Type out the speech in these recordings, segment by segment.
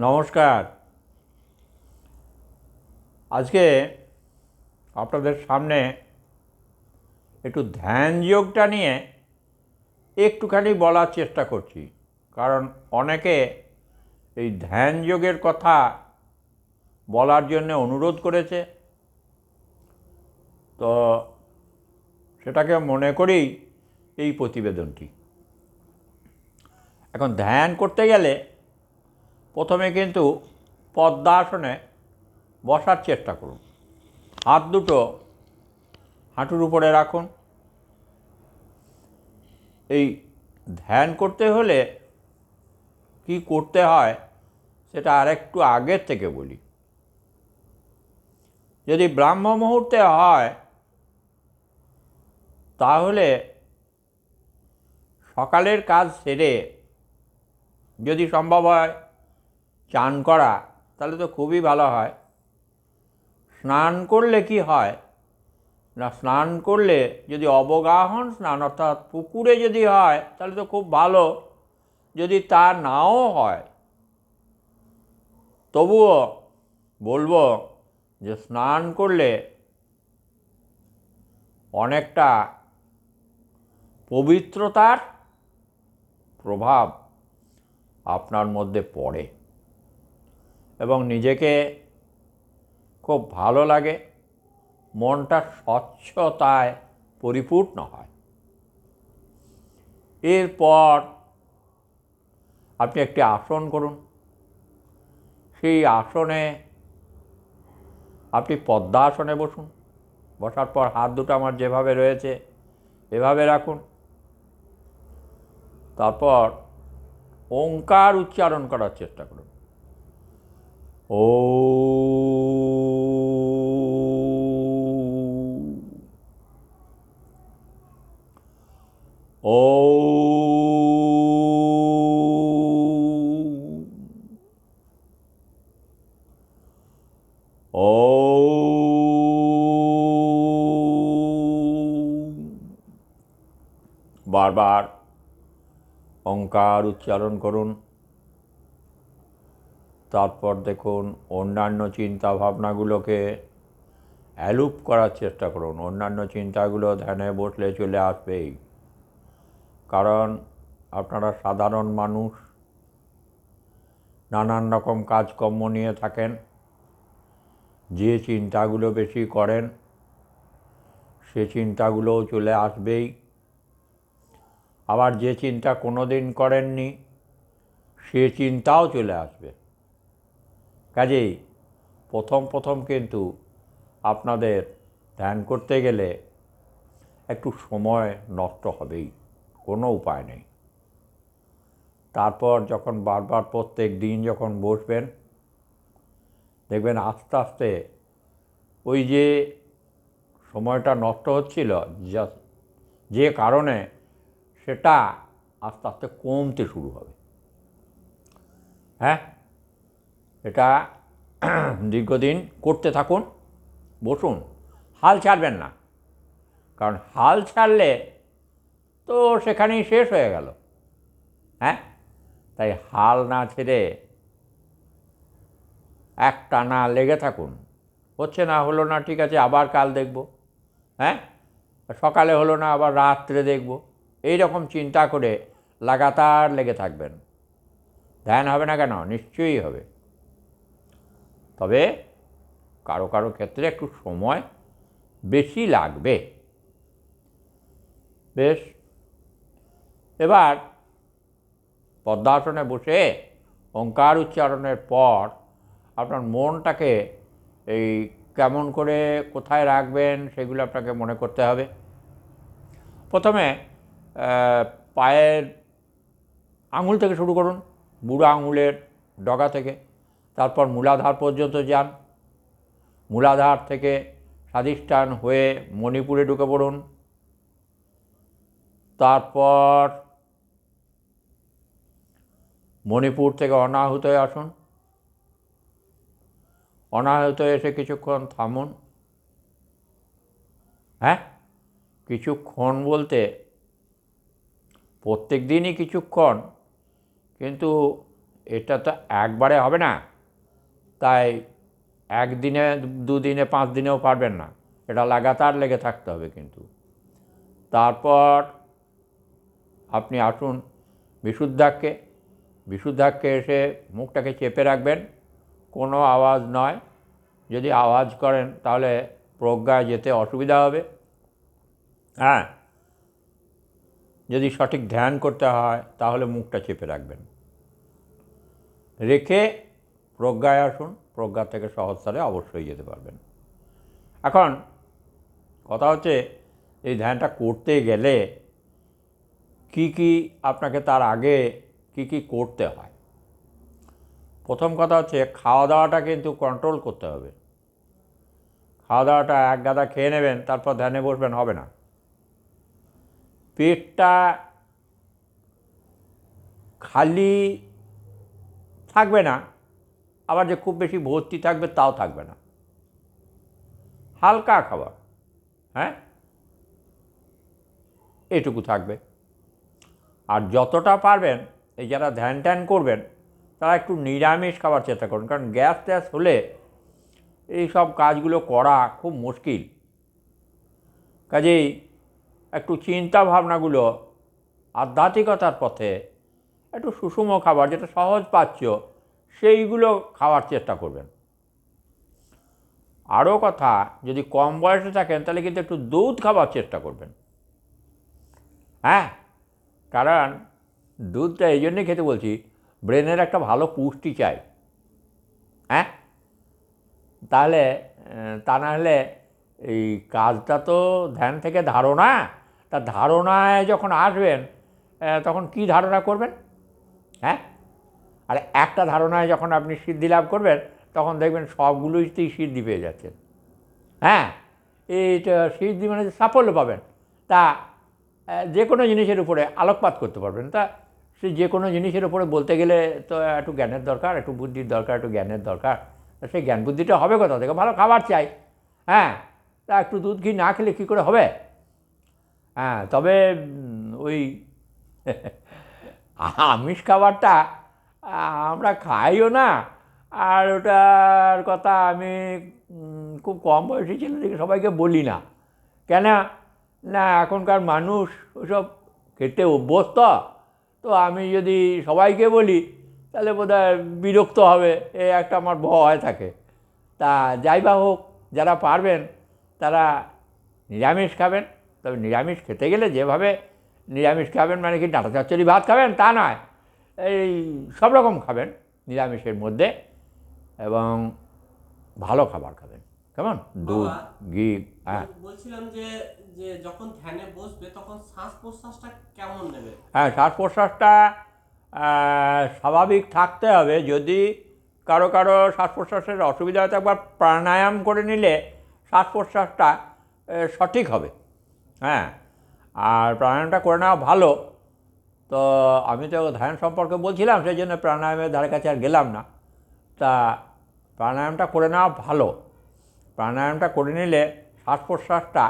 নমস্কার। আজকে আপনাদের সামনে একটু ধ্যান যোগটা নিয়ে একটুখানি বলার চেষ্টা করছি। কারণ অনেকে এই ধ্যান যোগের কথা বলার জন্য অনুরোধ করেছে। তো সেটাকে মনে করেই এই প্রতিবেদনটি। এখন ধ্যান করতে গেলে প্রথমে কিন্তু পদ্মাসনে বসার চেষ্টা করুন। হাত দুটো হাঁটুর উপরে রাখুন। এই ধ্যান করতে হলে কি করতে হয় সেটা আরেকটু আগের থেকে বলি। যদি ব্রাহ্ম মুহূর্তে হয়, তাহলে সকালের কাজ সেরে যদি সম্ভব হয় চান করা, তাহলে তো খুবই ভালো হয়। স্নান করলে কি হয়? না, স্নান করলে যদি অবগাহন, স্নান অর্থাৎ পুকুরে যদি হয়, তাহলে তো খুব ভালো। যদি তা নাও হয়, তবুও বলব যে স্নান করলে অনেকটা পবিত্রতার প্রভাব আপনার মধ্যে পড়ে। নিজেকে খুব ভালো লাগে, মনটা স্বচ্ছতায় পরিপূর্ণ হয়। এরপর আপনি একটি আসন করুন। সেই আসনে আপনি পদ্মাসনে বসুন। বসার পর হাত দুটো আমার যেভাবে রয়েছে, এভাবে রাখুন। তারপর ওঙ্কার উচ্চারণ করার চেষ্টা করুন। ও ও ও বারবার ওঙ্কার উচ্চারণ করুন। তারপর দেখুন, অন্যান্য চিন্তা ভাবনাগুলোকে অ্যালুপ করার চেষ্টা করুন। অন্যান্য চিন্তাগুলো ধ্যানে বসলে চলে আসবেই। কারণ আপনারা সাধারণ মানুষ, নানান রকম কাজকর্ম নিয়ে থাকেন, যে চিন্তাগুলো বেশি করেন, সে চিন্তাগুলোও চলে আসবেই। আবার যে চিন্তা কোনো দিন করেননি, সে চিন্তাও চলে আসবে। কাজেই প্রথম প্রথম কিন্তু আপনাদের ধ্যান করতে গেলে একটু সময় নষ্ট হবেই, কোনো উপায় নেই। তারপর যখন বারবার প্রত্যেক দিন যখন বসবেন, দেখবেন আস্তে আস্তে ওই যে সময়টা নষ্ট হচ্ছিল, যা- কারণে সেটা আস্তে আস্তে কমতে শুরু হবে। হ্যাঁ? এটা দীর্ঘদিন করতে থাকুন, বসুন, হাল ছাড়বেন না। কারণ হাল ছাড়লে তো সেখানেই শেষ হয়ে গেল। হ্যাঁ? তাই হাল না ছেড়ে একটা না লেগে থাকুন। হচ্ছে না, হলো না, ঠিক আছে, আবার কাল দেখব। হ্যাঁ? সকালে হলো না, আবার রাত্রে দেখব। এই রকম চিন্তা করে লাগাতার লেগে থাকবেন। ধ্যান হবে না কেন? নিশ্চয়ই হবে। তবে কারও কারও ক্ষেত্রে একটু সময় বেশি লাগবে। বেশ। এবার পদ্মাসনে বসে ওঙ্কার উচ্চারণের পর আপনার মনটাকে এই কেমন করে কোথায় রাখবেন সেগুলো আপনাকে মনে করতে হবে। প্রথমে পায়ের আঙুল থেকে শুরু করুন, বুড়ো আঙুলের ডগা থেকে। তারপর মূলাধার পর্যন্ত যান। মূলাধার থেকে স্বাধিষ্ঠান হয়ে মণিপুরে ঢুকে পড়ুন। তারপর মণিপুর থেকে অনাহুত হয়ে আসুন। অনাহুত এসে কিছুক্ষণ থামুন। হ্যাঁ কিছুক্ষণ বলতে প্রত্যেক দিনই কিছুক্ষণ, কিন্তু এটা তো একবারে হবে না। তাই একদিনে, দুদিনে পাঁচ দিনেও পারবেন না। এটা লাগাতার লেগে থাকতে হবে কিন্তু। তারপর আপনি আসুন বিশুদ্ধাক্ষে। বিশুদ্ধাক্ষে এসে মুখটাকে চেপে রাখবেন। কোনো আওয়াজ নয়। যদি আওয়াজ করেন তাহলে প্রজ্ঞায় যেতে অসুবিধা হবে। হ্যাঁ। যদি সঠিক ধ্যান করতে হয় তাহলে মুখটা চেপে রাখবেন। রেখে প্রজ্ঞায় আসুন, প্রজ্ঞা থেকে সহজতারে অবশ্যই যেতে পারবেন। এখন কথা হচ্ছে, এই ধ্যানটা করতে গেলে কি কি আপনাকে তার আগে কি কি করতে হয়? প্রথম কথা হচ্ছে খাওয়া দাওয়াটা কিন্তু কন্ট্রোল করতে হবে। খাওয়া দাওয়াটা এক গাদা খেয়ে নেবেন, তারপর ধ্যানে বসবেন, হবে না। পেটটা খালি থাকবে না আবার যে খুব বেশি ভর্তি থাকবে তাও থাকবে না। হালকা খাবার হ্যাঁ? এটুকু থাকবে। আর যতটা পারবেন, এই যারা ধ্যান ট্যান করবেন, তারা একটু নিরামিষ খাবার চেষ্টা করুন। কারণ গ্যাস ট্যাস হলে এই সব কাজগুলো করা খুব মুশকিল। কাজেই একটু চিন্তা ভাবনাগুলো আধ্যাত্মিকতার পথে, একটু সুষম খাবার যেটা সহজ পাচ্ছ সেইগুলো খাওয়ার চেষ্টা করবেন। আরও কথা, যদি কম বয়সে থাকেন, তাহলে কিন্তু একটু দুধ খাওয়ার চেষ্টা করবেন। হ্যাঁ কারণ দুধটা এই জন্যই খেতে বলছি, ব্রেনের একটা ভালো পুষ্টি চাই। হ্যাঁ? তাহলে তা না হলে এই কাজটা তো ধ্যান থেকে ধারণা, তা ধারণায় যখন আসবেন তখন কি ধারণা করবেন? হ্যাঁ? আর একটা ধারণায় যখন আপনি সিদ্ধি লাভ করবেন, তখন দেখবেন সবগুলোইতেই সিদ্ধি পেয়ে যাচ্ছেন। হ্যাঁ এইটা সিদ্ধি মানে সাফল্য পাবেন। তা যে কোনো জিনিসের উপরে আলোকপাত করতে পারবেন। তা, সে যে কোনো জিনিসের উপরে বলতে গেলে তো একটু জ্ঞানের দরকার, একটু বুদ্ধির দরকার, একটু জ্ঞানের দরকার। সেই জ্ঞান বুদ্ধিটা হবে কোথা থেকে? ভালো খাবার চাই। হ্যাঁ তা একটু দুধ ঘি না খেলে কী করে হবে? হ্যাঁ তবে ওই, আমিষ খাবারটা আমরা খাইও না। আর ওটার কথা আমি খুব কম বয়সী ছেলেদেরকে সবাইকে বলি না। কেন না? এখনকার মানুষ ওসব খেতে অভ্যস্ত। তো আমি যদি সবাইকে বলি, তাহলে বোধহয় বিরক্ত হবে, এ একটা আমার ভয় থাকে। তা যাই বা হোক, যারা পারবেন, তারা নিরামিষ খাবেন। তবে নিরামিষ খেতে গেলে যেভাবে নিরামিষ খাবেন মানে কি ডাটা চচ্চড়ি ভাত খাবেন, তা নয়। এই সব রকম খাবেন নিরামিষের মধ্যে এবং ভালো খাবার খাবেন। কেমন? দুধ ঘি হ্যাঁ। বলছিলাম যে যে যখন ধ্যানে বসবে তখন শ্বাস প্রশ্বাসটা কেমন নেবে? হ্যাঁ শ্বাস প্রশ্বাসটা স্বাভাবিক থাকতে হবে। যদি কারও কারও শ্বাস প্রশ্বাসের অসুবিধা হয়তো একবার প্রাণায়াম করে নিলে শ্বাস প্রশ্বাসটা সঠিক হবে। হ্যাঁ আর প্রাণায়ামটা করে নেওয়া ভালো। তো আমি তো ধ্যান সম্পর্কে বলছিলাম সেই জন্য প্রাণায়ামের ধারে কাছে আর গেলাম না। তা প্রাণায়ামটা করে নেওয়া ভালো। প্রাণায়ামটা করে নিলে শ্বাস প্রশ্বাসটা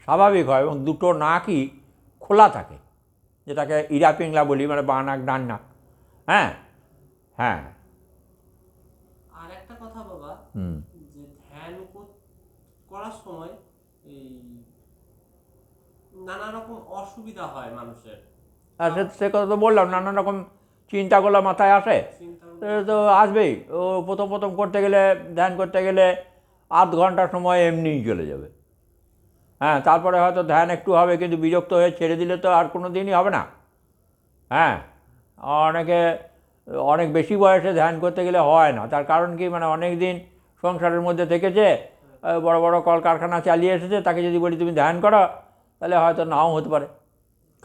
স্বাভাবিক হয় এবং দুটো নাকই খোলা থাকে যেটাকে ইরা পিংলা বলি মানে বাঁ নাক ডান নাক। হ্যাঁ হ্যাঁ। আর একটা কথা বাবা হুম। যে ধ্যান করার সময় এই নানা রকম অসুবিধা হয় মানুষের। আর সে সে কথা তো বললাম নানান রকম চিন্তাগুলো মাথায় আসে। তো আসবেই। ও প্রথম প্রথম করতে গেলে ধ্যান করতে গেলে আধ ঘণ্টা সময় এমনিই চলে যাবে। হ্যাঁ তারপরে হয়তো ধ্যান একটু হবে কিন্তু বিরক্ত হয়ে ছেড়ে দিলে তো আর কোনো দিনই হবে না। হ্যাঁ অনেকে অনেক বেশি বয়সে ধ্যান করতে গেলে হয় না। তার কারণ কি? মানে অনেক দিন সংসারের মধ্যে থেকেছে বড় বড় কলকারখানা চালিয়ে এসেছে তাকে যদি বলি তুমি ধ্যান করো তাহলে হয়তো নাও হতে পারে।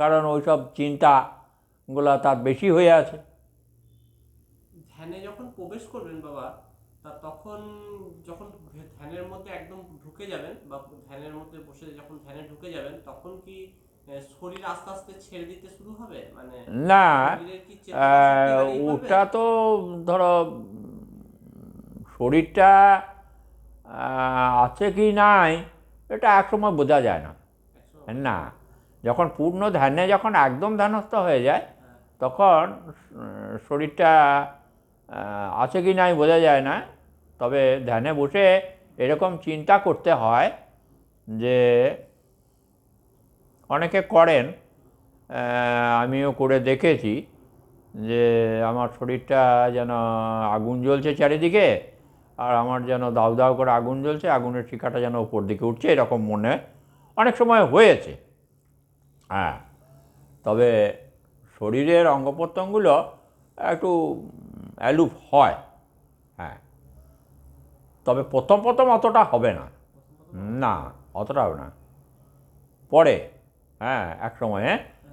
কারণ ওই ওইসব চিন্তাগুলো তার বেশি হয়ে আছে। ধ্যানে যখন প্রবেশ করবেন বাবা তা তখন যখন ধ্যানের মধ্যে একদম ঢুকে যাবেন বা ধ্যানের মধ্যে বসে যখন ধ্যানে ঢুকে যাবেন তখন কি শরীর আস্তে আস্তে ছেড়ে দিতে শুরু হবে? মানে না? ওটা তো ধরো শরীরটা আছে কি নাই এটা একসময় বোঝা যায় না। না। যখন পূর্ণ ধ্যানে যখন একদম ধ্যানস্থ হয়ে যায়, তখন শরীরটা আছে কি নাই বোঝা যায় না। তবে ধ্যানে বসে এরকম চিন্তা করতে হয় যে, অনেকে করেন আমিও করে দেখেছি যে, আমার শরীরটা যেন আগুন জ্বলছে চারিদিকে, আর আমার যেন দাউ দাউ করে আগুন জ্বলছে, আগুনের শিখাটা যেন উপর দিকে উঠছে, এরকম মনে অনেক সময় হয়েছে। হ্যাঁ। তবে শরীরের অঙ্গ প্রত্যঙ্গগুলো একটু অ্যালুপ হয়। হ্যাঁ। তবে প্রথম প্রথম অতটা হবে না। না, অতটা হবে না। পরে হ্যাঁ এক সময়ে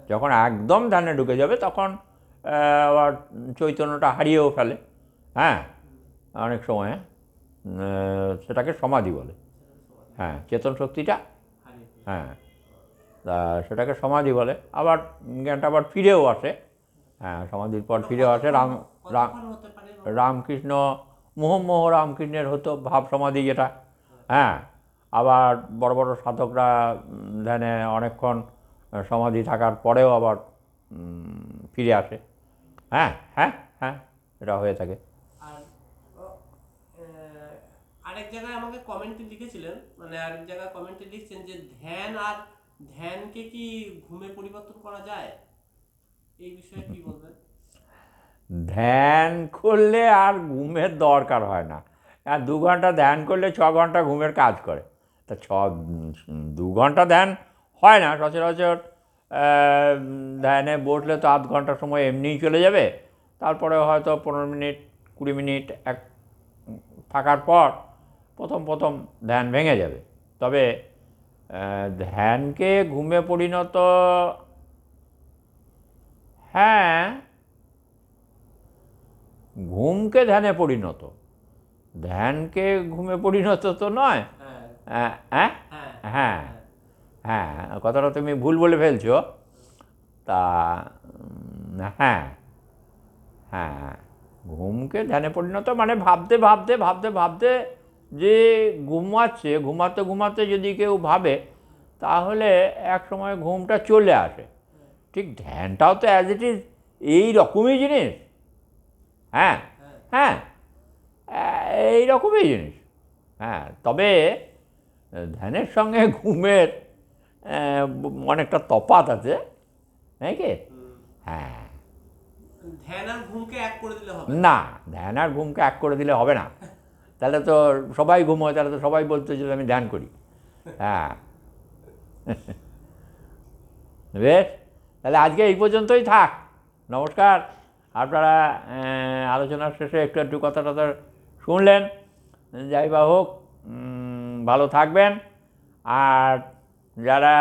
যখন একদম ধ্যানে ঢুকে যাবে তখন আবার চৈতন্যটা হারিয়েও ফেলে। হ্যাঁ অনেক সময়ে সেটাকে সমাধি বলে। হ্যাঁ চেতন শক্তিটা হ্যাঁ। তা সেটাকে সমাধি বলে। আবার জ্ঞানটা আবার ফিরেও আসে। হ্যাঁ সমাধির পর ফিরেও আসে। রাম রাম রামকৃষ্ণ মোহমোহ রামকৃষ্ণের হতো ভাব সমাধি যেটা। হ্যাঁ আবার বড় বড় সাধকরা ধ্যানে অনেকক্ষণ সমাধি থাকার পরেও আবার ফিরে আসে। হ্যাঁ হ্যাঁ হ্যাঁ এটা হয়ে থাকে। আরেক জায়গায় আমাকে কমেন্টে লিখেছিলেন। মানে আরেক জায়গায় কমেন্টে লিখছেন যে ধ্যান আর ধ্যানকে কি ঘুমে পরিবর্তন করা যায়? এই বিষয়ে কি বলবেন? ধ্যান করলে আর ঘুমের দরকার হয় না। আর দু ঘণ্টা ধ্যান করলে ছ ঘণ্টা ঘুমের কাজ করে। তা ছ, দু ঘণ্টা ধ্যান হয় না। সচরাচর ধ্যানে বসলে তো আধ ঘণ্টা সময় এমনিই চলে যাবে। তারপরে হয়তো পনেরো মিনিট, কুড়ি মিনিট এক থাকার পর প্রথম প্রথম ধ্যান ভেঙে যাবে। তবে ধ্যানকে ঘুমে পরিণত হ্যাঁ ঘুমকে ধ্যানে পরিণত। ধ্যানকে ঘুমে পরিণত তো নয়। হ্যাঁ। হ্যাঁ। হ্যাঁ। হ্যাঁ। হ্যাঁ কথাটা তুমি ভুল বলে ফেলছো। তা হ্যাঁ। হ্যাঁ ঘুমকে ধ্যানে পরিণত মানে ভাবতে ভাবতে ভাবতে ভাবতে যে ঘুমাচ্ছে ঘুমাতে ঘুমাতে যদি কেউ ভাবে তাহলে এক সময় ঘুমটা চলে আসে। ঠিক ধ্যানটাও তো অ্যাজ ইট ইজ এই রকমই জিনিস। হ্যাঁ? হ্যাঁ? এই রকমই জিনিস। হ্যাঁ তবে ধ্যানের সঙ্গে ঘুমের অনেকটা তফাৎ আছে নাকি। হ্যাঁ। ধ্যান আর ঘুমকে এক করে দিলে হবে না ধ্যান আর ঘুমকে এক করে দিলে হবে না। তাহলে তো সবাই ঘুমোয়, তাহলে তো সবাই বলতো যে আমি ধ্যান করি। হ্যাঁ। বেশ, তাহলে আজকে এই পর্যন্তই থাক। নমস্কার। আপনারা আলোচনার শেষে একটু একটু কথা টথা শুনলেন। যাই বা হোক ভালো থাকবেন। আর যারা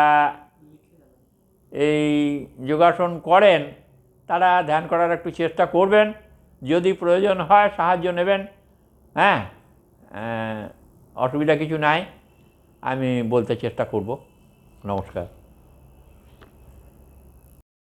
এই যোগাসন করেন, তারা ধ্যান করার একটু চেষ্টা করবেন। যদি প্রয়োজন হয়, সাহায্য নেবেন। হ্যাঁ? অসুবিধা কিছু নাই আমি বলতে চেষ্টা করব। নমস্কার।